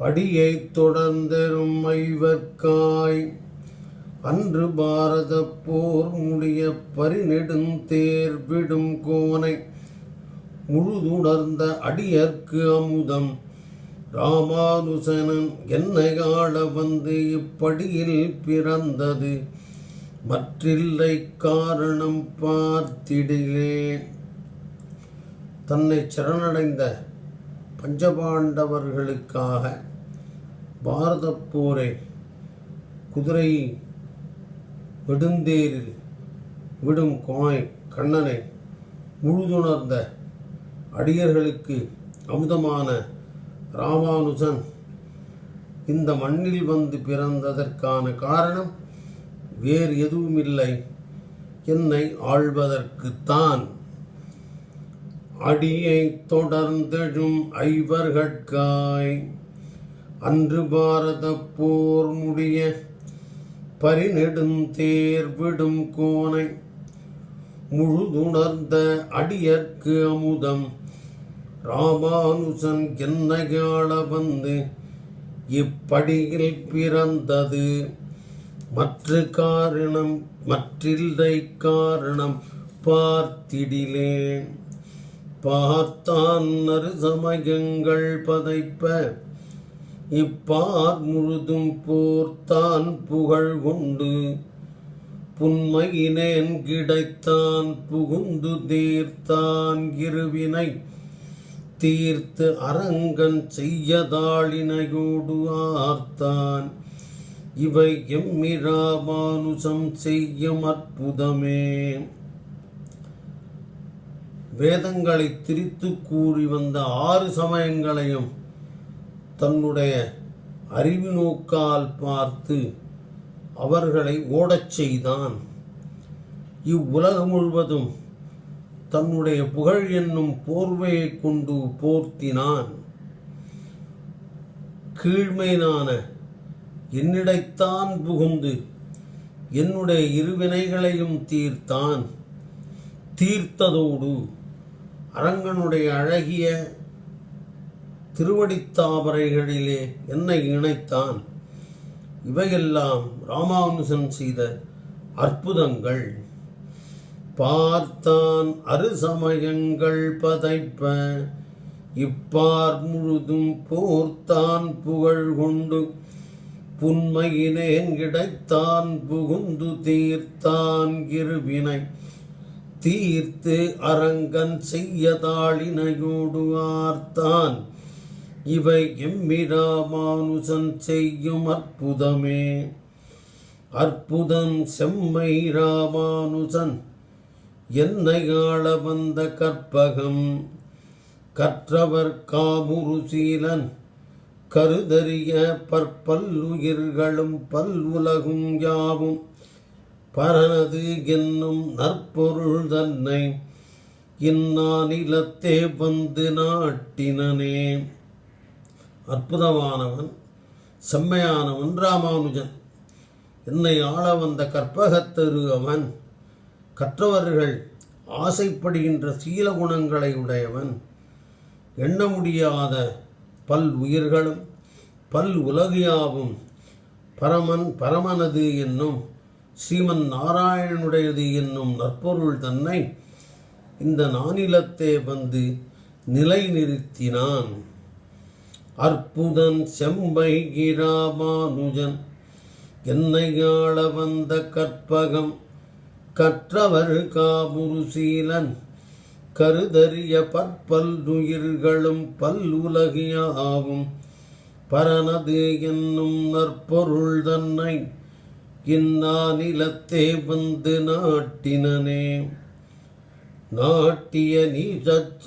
படியை தொடர்ந்தெரும் ஐவர்க்காய். அன்று பாரத போர் முடிய பரிநெடுந்தேர் விடும் கோனை. முழுதுணர்ந்த அடியர்க்கு அமுதம். ராமானுசனன் என்னை ஆள வந்து இப்படியில் பிறந்தது. மற்றில்லை காரணம் பார்த்திடிலேன். தன்னை சரணடைந்த பஞ்சபாண்டவர்களுக்காக பாரதப் போரை குதிரை வெடுந்தேரில் விடும் கோய் கண்ணனை முழுதுணர்ந்த அடியர்களுக்கு அமுதமான ராமானுஜன் இந்த மண்ணில் வந்து பிறந்ததற்கான காரணம் வேறு எதுவுமில்லை. என்னை ஆள்வதற்குத்தான். அடியை தொடர்ந்தெழும் ஐவர்கட்காய். அன்று பாரத போர் முடிய பரிநெடுந்தேர் விடும் கோனை. முழுதுணர்ந்த அடியர்க்கு அமுதம். ராமானுசன் என்னையாள வந்து இப்படியில் பிறந்தது. மற்ற காரணம் மற்றில்லை காரணம் பார்த்திடிலேன். பார்த்தான் நறுசமயங்கள் பதைப்ப இப்பார் முழுதும் போர்த்தான் புகழ் கொண்டு புன்மையினேன் கிடைத்தான் புகுந்து தீர்த்தான் இருவினை தீர்த்து அரங்கன் செய்யதாளினையோடு ஆர்த்தான். இவை எம்மிராமானுசம் செய்யும் அற்புதமே. வேதங்களை திரித்து கூறி வந்த ஆறு சமயங்களையும் தன்னுடைய அறிவு நோக்கால் பார்த்து அவர்களை ஓடச் செய்தான். இவ்வுலகம் முழுவதும் தன்னுடைய புகழ் என்னும் போர்வையை கொண்டு போர்த்தினான். கீழ்மையினான என்னிடைத்தான் புகுந்து என்னுடைய இருவினைகளையும் தீர்த்தான் தீர்த்ததோடு அரங்கனுடைய அழகிய திருவடித்தாமரைகளிலே என்னை இணைத்தான். இவையெல்லாம் ராமானுஜன் செய்த அற்புதங்கள். பார்த்தான் அருசமயங்கள் பதைப்ப இப்பார் முழுதும் போர்த்தான் புகழ் கொண்டு புன்மையினேன் கிடைத்தான் புகுந்து தீர்த்தான் இருவினை தீர்த்து அரங்கன் செய்ய தாளினையோடு ஆர்த்தான். இவை எம்மிராமானுசன் செய்யும் அற்புதமே. அற்புதம் செம்மை ராமானுசன் என்னை ஆள வந்த கற்பகம். கற்றவர் காமுருசீலன் கருதறிய பற்பல்லுயிர்களும் பல்லுலகும் யாவும். பரனது என்னும் நற்பொருள் தன்னை இந்நானிலத்தே வந்து நாட்டினனே. அற்புதமானவன் செம்மையானவன் ராமானுஜன். என்னை ஆள வந்த கற்பகத்தரு அவன் கற்றவர்கள் ஆசைப்படுகின்ற சீல குணங்களை உடையவன். எண்ண முடியாத பல் உயிர்களும் பல் உலகியாவும் பரமன் பரமனது என்னும் ஸ்ரீமன் நாராயணனுடையது என்னும் நற்பொருள் தன்னை இந்த நானிலத்தே வந்து நிலைநிறுத்தினான். அற்புதன் செம்பை கிராமானுஜன் என்னை ஆள வந்த கற்பகம் கற்றவர் காபுருசீலன் கருதறிய பற்பல் பல்லுலகிய ஆகும் பரனது என்னும் நற்பொருள் தன்னை இந்நானிலத்தே வந்து நாட்டினனே. நாட்டிய நீசச்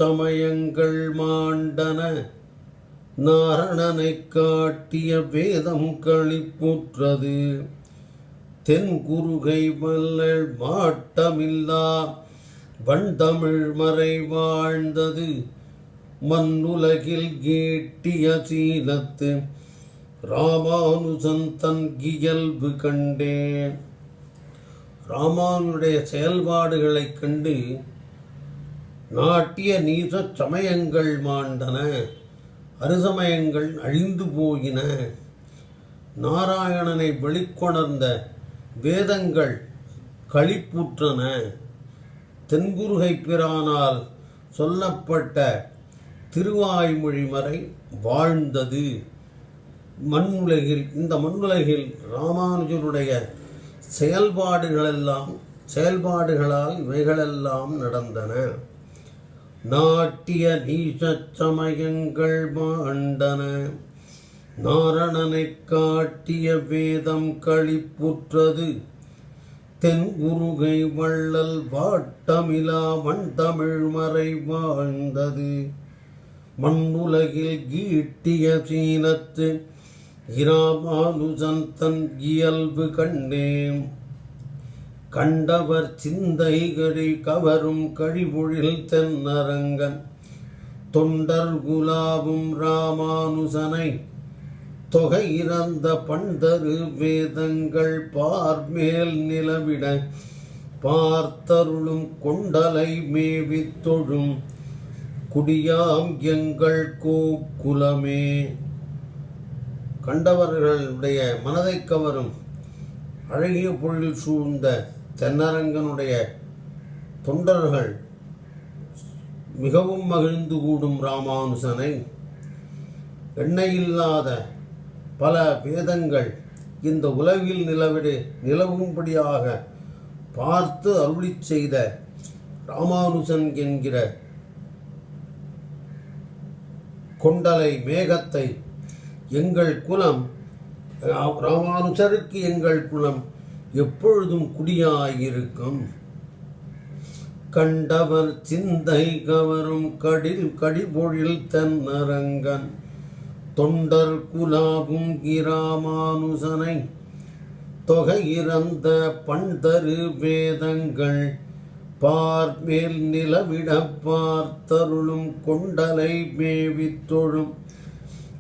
மாண்டன. நாரணனை காட்டிய வேதம் களிப்புற்றது தென்குருகை மல்லள் மாட்டமில்லா. வண்டமிழ் மறை வாழ்ந்தது. மண்ணுலகில் கேட்டிய சீலத்து. ராமானுஜன் தன் இயல்பு கண்டேன் ராமானுடைய செயல்பாடுகளைக் கண்டு நாட்டிய நீச சமயங்கள் மாண்டன அருசமயங்கள் அழிந்து போயின. நாராயணனை வெளிக்கொணர்ந்த வேதங்கள் களிப்புற்றன. தென்குருகை பிரானால் சொல்லப்பட்ட திருவாய்மொழி மறை வாழ்ந்தது மண்ணுலகில் இந்த மண்ணுலகில் ராமானுஜருடைய செயல்பாடுகளெல்லாம் செயல்பாடுகளால் இவைகளெல்லாம் நடந்தன. நாட்டிய நீசச் சமயங்கள் மாண்டன. நாரணனை காட்டிய வேதம் களிப்புற்றது. தென்குருகை வள்ளல் வாட்டமிலா மண் தமிழ் மறை வாழ்ந்தது. மண்ணுலகில் கீட்டிய சீனத்து இராமானுஜன் தன் இயல்பு கண்டேன். கண்டவர் சிந்தைகடி கவரும் கழிபொழில் தென்னரங்கன். தொண்டர் குலாவும் ராமானுசனை தொகை இறந்த பண்டரு வேதங்கள் பார்மேல் நிலவிட பார்த்தருளும் கொண்டலை மேவித்தொழும். குடியாம் எங்கள் கோக்குலமே கண்டவர்களுடைய மனதை கவரும் அழகிய பொருளில் சூழ்ந்த தென்னரங்கனுடைய தொண்டர்கள் மிகவும் மகிழ்ந்து கூடும் ராமானுசனை. எண்ணெயில்லாத பல வேதங்கள் இந்த உலகில் நிலவிடு நிலவும்படியாக பார்த்து அருளிச் செய்த ராமானுசன் என்கிற கொண்டலை மேகத்தை எங்கள் குலம் ரா- ராமானுஜருக்கு எங்கள் குலம் எப்பொழுதும் குடியாயிருக்கும். கண்டவர் சிந்தை கவரும் கடில் கடிபொழில் தென்னரங்கன். தொண்டர் குலாவும் கிராமானுசனை தொகையிறந்த பண்டரு வேதங்கள். பார்மேல் நிலவிட பார்த்தருளும் கொண்டலை மேவித்தொழும்.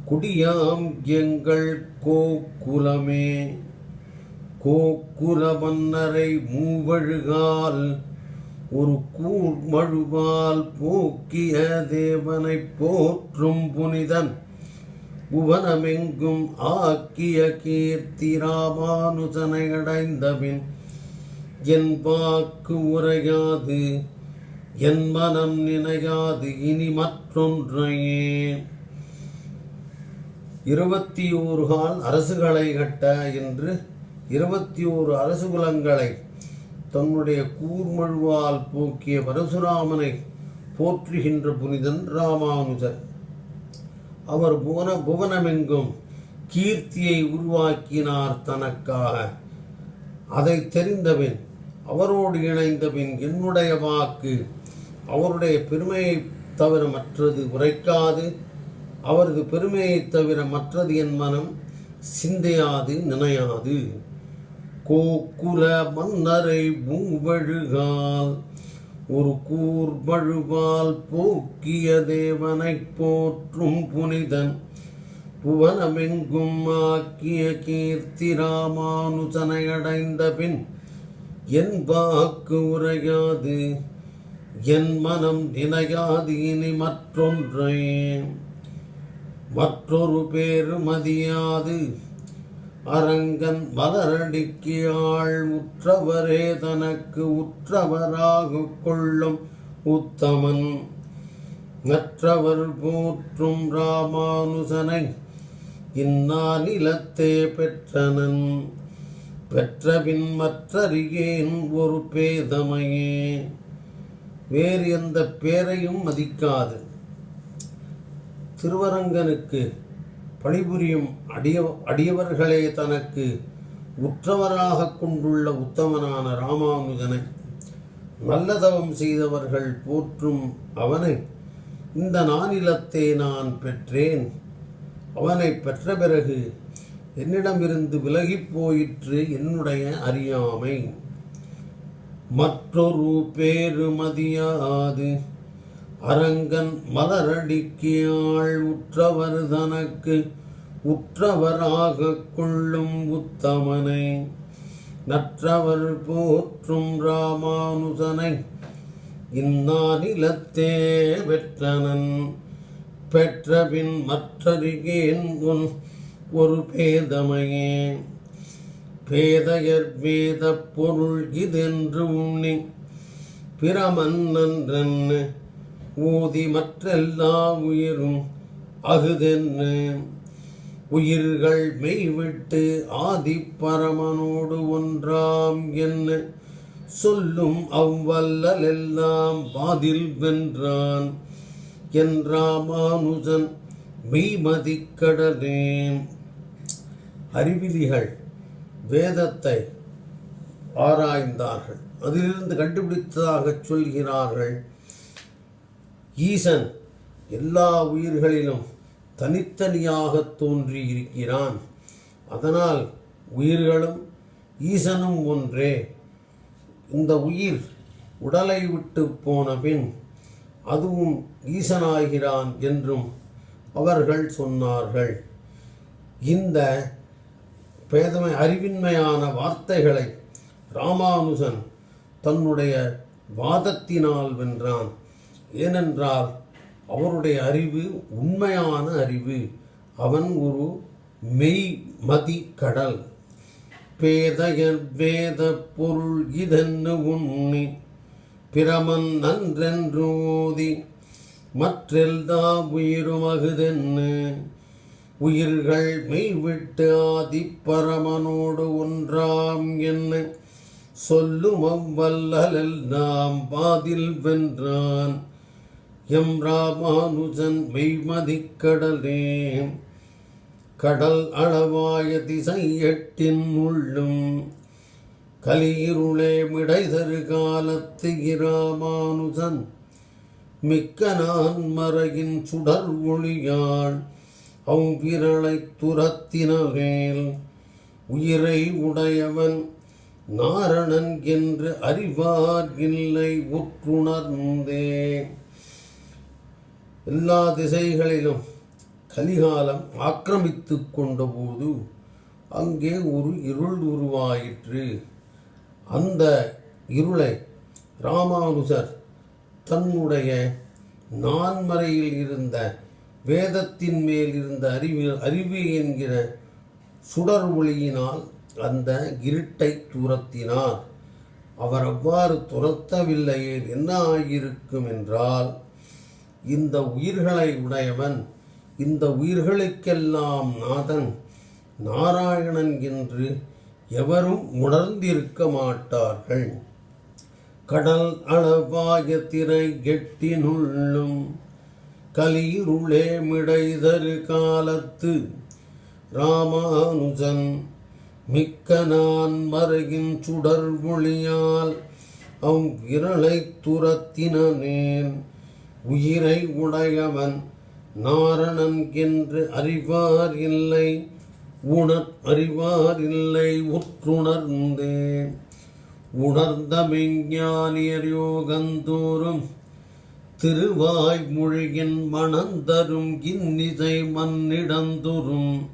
குடியாம் எங்கள் கோக்குலமே கோக்குல மன்னரை மூவழுகால் ஒரு கூர்மழுவால் போக்கிய தேவனை போற்றும் புனிதன். புவனமெங்கும் ஆக்கிய கீர்த்தி ராமானுஜனை அடைந்தபின் என் வாக்கு உரையாது என் மனம் நினையாது இனி மற்றொன்றையே. இருபத்தி ஓரு கால் அரசுகளை கட்ட என்று இருபத்தி ஓரு அரசு குலங்களை தன்னுடைய கூர்மழுவால் போக்கிய பரசுராமனை போற்றுகின்ற புனிதன் ராமானுஜர். அவர் புவன புவனமெங்கும் கீர்த்தியை உருவாக்கினார் தனக்காக. அதை தெரிந்தபின் அவரோடு இணைந்தபின் என்னுடைய வாக்கு அவருடைய பெருமையை தவிர மற்றது உரைக்காது. அவரது பெருமையை தவிர மற்றது என் மனம் சிந்தையாது நினையாது. கோக்குல மன்னரை மூவழுகால் ஒரு கூர்பழுவால் போக்கிய தேவனைப் போற்றும் புனிதன். புவனமெங்கும் ஆக்கிய கீர்த்தி ராமானுஜனை அடைந்த பின் என் வாக்கு உரையாது என் மனம் நினையாது இனி மற்றொன்றை. மற்றொரு பேரு மதியாது. அரங்கன் மலரடிக்கு ஆள் உற்றவரே தனக்கு உற்றவராக கொள்ளும் உத்தமன். மற்றவர் போற்றும் ராமானுசனை இந்நானிலத்தே பெற்றனன். பெற்றபின் மற்றறியேன் ஒரு பேதமையே. வேறு எந்த பேரையும் மதிக்காது. திருவரங்கனுக்கு பணிபுரியும் அடிய அடியவர்களே தனக்கு உற்றவராக கொண்டுள்ள உத்தமனான ராமானுஜனை நல்லதவம் செய்தவர்கள் போற்றும் அவனை இந்த நானிலத்தை நான் பெற்றேன். அவனை பெற்ற பிறகு என்னிடமிருந்து விலகிப் போயிற்று என்னுடைய அறியாமை. மற்றொரு பேரு மதியாது அரங்கன் மலரடிக்கியாள் உற்றவர் தனக்கு உற்றவராகக் கொள்ளும் உத்தமனை. நற்றவர் போற்றும் ராமானுதனை இந்நானிலத்தே பெற்றனன் பெற்றபின் மற்றருகேன் உன் ஒரு பேதமையே. பேதையர் வேத பொருள் இதென்று உண்ணி பிரமன்னன்றன்னு ஊதி மற்றெல்லாம் உயிரும் அகுதென்ன உயிர்கள் மெய்விட்டு ஆதி பரமனோடு ஒன்றாம் என்ன சொல்லும் அவ்வல்லல் எல்லாம் வாதில் வென்றான். என்றாமானுஜன் மெய்மதிக்கடலே அறிவிலிகள் வேதத்தை ஆராய்ந்தார்கள். அதிலிருந்து கண்டுபிடித்ததாக சொல்கிறார்கள். ஈசன் எல்லா உயிர்களிலும் தனித்தனியாக தோன்றி இருக்கிறான். அதனால் உயிர்களும் ஈசனும் ஒன்றே. இந்த உயிர் உடலை விட்டு போன பின் அதுவும் ஈசனாகிறான் என்றும் அவர்கள் சொன்னார்கள். இந்த பேதமை அறிவின்மையான வார்த்தைகளை ராமானுஜன் தன்னுடைய வாதத்தினால் வென்றான். ஏனென்றால் அவருடைய அறிவு உண்மையான அறிவு. அவன் ஒரு மெய்மதி கடல். பேதையர் வேத பொருள் இதென்னு உண்ணி பிரமன் நன்றென்று ஓதி மற்றெல்லா உயிருமகுதென்னு உயிர்கள் மெய்விட்டு ஆதி பரமனோடு ஒன்றாம் என்ன சொல்லும் அவ்வல்லலெல்லாம் பாதில் வென்றான். எம் ராமானுஜன் மெய்மதிக்கடலே கடல் அளவாய திசை எட்டின் உள்ளும் கலியிருளே மிடைதரு காலத்து இராமானுஜன். மிக்க நான் மறையின் சுடர் ஒளியாள். அவ்விரளை துரத்தினவேல். உயிரை உடையவன் நாரணன் என்று அறிவார் இல்லை உற்றுணர்ந்தேன் எல்லா திசைகளிலும் கலிகாலம் ஆக்கிரமித்து கொண்டபோது அங்கே ஒரு இருள் உருவாயிற்று. அந்த இருளை ராமானுஜர் தன்னுடைய நான்மறையில் இருந்த வேதத்தின் மேல் இருந்த அறிவு அறிவு என்கிற சுடர் ஒளியினால் அந்த இருட்டை துரத்தினார். அவர் அவ்வாறு துரத்தவில்லையே என்ன ஆகியிருக்கும் என்றால் இந்த உயிர்களை உடையவன் இந்த உயிர்களுக்கெல்லாம் நாதன் நாராயணன் என்று எவரும் உணர்ந்திருக்க மாட்டார்கள். கடல் அளவாய திரை எட்டினுள்ளும் கலிருளே மிடைதரு காலத்து ராமானுஜன் மிக்க நான் மறையின் சுடர் ஒளியால் அவ்விரலை துரத்தினேன் உயிரை உடையவன் நாரணன் என்று அறிவார் இல்லை உணர் அறிவார் இல்லை உற்றுணர்ந்தே. உணர்ந்த மெஞ்ஞானியர் யோகந்தோறும் திருவாய் மொழியின் மணந்தரும் இன்னிசை மன்னிடந்தோறும்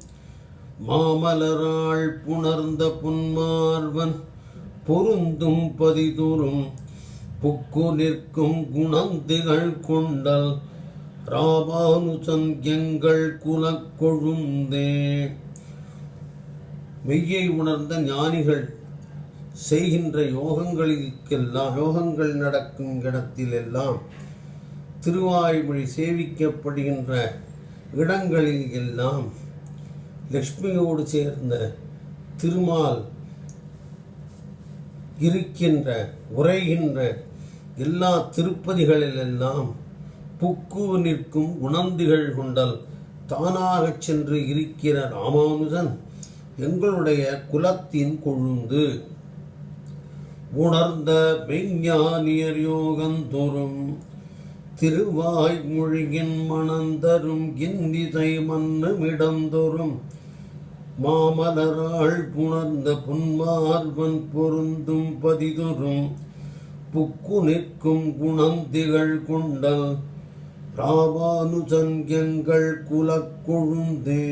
மாமலராள் புணர்ந்த புன்மார்வன் பொருந்தும் பதிதோறும். புக்கு நிற்கும் குணந்திகள் கொண்டல். ராபானுசன் எங்கள் குலக்கொழுந்தே மெய்யை உணர்ந்த ஞானிகள் செய்கின்ற யோகங்களுக்கெல்லாம் யோகங்கள் நடக்கும் இடத்தில் எல்லாம் திருவாய்மொழி சேவிக்கப்படுகின்ற இடங்களில் எல்லாம் லக்ஷ்மியோடு சேர்ந்த திருமால் இருக்கின்ற உரைகின்ற எல்லா திருப்பதிகளிலெல்லாம் புக்கு நிற்கும் உணர்ந்துகள் கொண்டல் தானாகச் சென்று இருக்கிற ராமானுஜன் எங்களுடைய குலத்தின் கொழுந்து. உணர்ந்த மெய்ஞானியர் யோகந்தோறும் திருவாய் மொழியின் மணந்தரும் இன்னிசை மன்னுமிடந்தோறும் மாமலராள் புணர்ந்த புன்மார்வன் பொருந்தும் பதிதொரும் புக்கு நிற்கும் குணந்திகள் கொண்டல். ராமானுஜன் எங்கள் குலக்கொழுந்தே